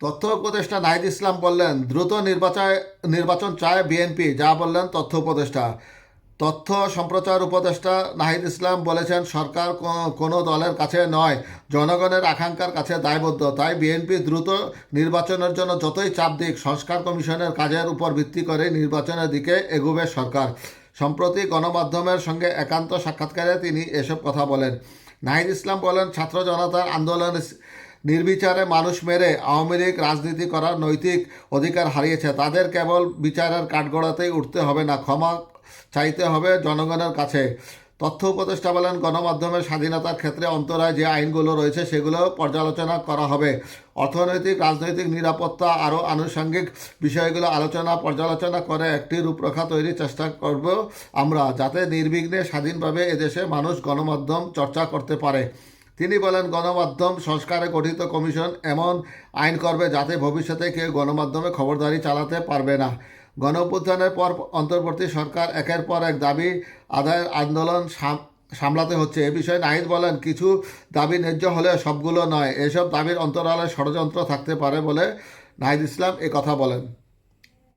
তথ্য উপদেষ্টা নাহিদ ইসলাম বললেন, দ্রুত নির্বাচন নির্বাচন চায় বিএনপি। যা বললেন তথ্য উপদেষ্টা। তথ্য সম্প্রচার উপদেষ্টা নাহিদ ইসলাম বলেছেন, সরকার কোনো দলের কাছে নয়, জনগণের আকাঙ্ক্ষার কাছে দায়বদ্ধ। তাই বিএনপি দ্রুত নির্বাচনের জন্য যতই চাপ দিক, সংস্কার কমিশনের কাজের উপর ভিত্তি করে নির্বাচনের দিকে এগুবে সরকার। সম্প্রতি গণমাধ্যমের সঙ্গে একান্ত সাক্ষাৎকারে তিনি এসব কথা বলেন। নাহিদ ইসলাম বলেন, ছাত্র জনতার আন্দোলন নির্বিচারে মানুষ মেরে আওয়ামী লীগ রাজনীতি করার নৈতিক অধিকার হারিয়েছে। তাদের কেবল বিচারের কাঠগড়াতেই উঠতে হবে না, ক্ষমা চাইতে হবে জনগণের কাছে। তথ্য উপদেষ্টা বলেন, গণমাধ্যমের স্বাধীনতার ক্ষেত্রে অন্তরায় যে আইনগুলো রয়েছে সেগুলো পর্যালোচনা করা হবে। অর্থনৈতিক, রাজনৈতিক নিরাপত্তা আরও আনুষঙ্গিক বিষয়গুলো আলোচনা পর্যালোচনা করে একটি রূপরেখা তৈরির চেষ্টা করব আমরা, যাতে নির্বিঘ্নে স্বাধীনভাবে এদেশে মানুষ গণমাধ্যম চর্চা করতে পারে। তিনি বলেন, গণমাধ্যম সংস্কারে গঠিত কমিশন এমন আইন করবে যাতে ভবিষ্যতে কেউ গণমাধ্যমে খবরদারি চালাতে পারবে না। গণ পর অন্তর্বর্তী সরকার একের পর এক দাবি আদায়ের আন্দোলন সামলাতে হচ্ছে। এ বিষয়ে নাহিদ বলেন, কিছু দাবি ন্যায্য হলে সবগুলো নয়। এসব দাবির অন্তরালে ষড়যন্ত্র থাকতে পারে বলে নাহিদ ইসলাম এ কথা বলেন।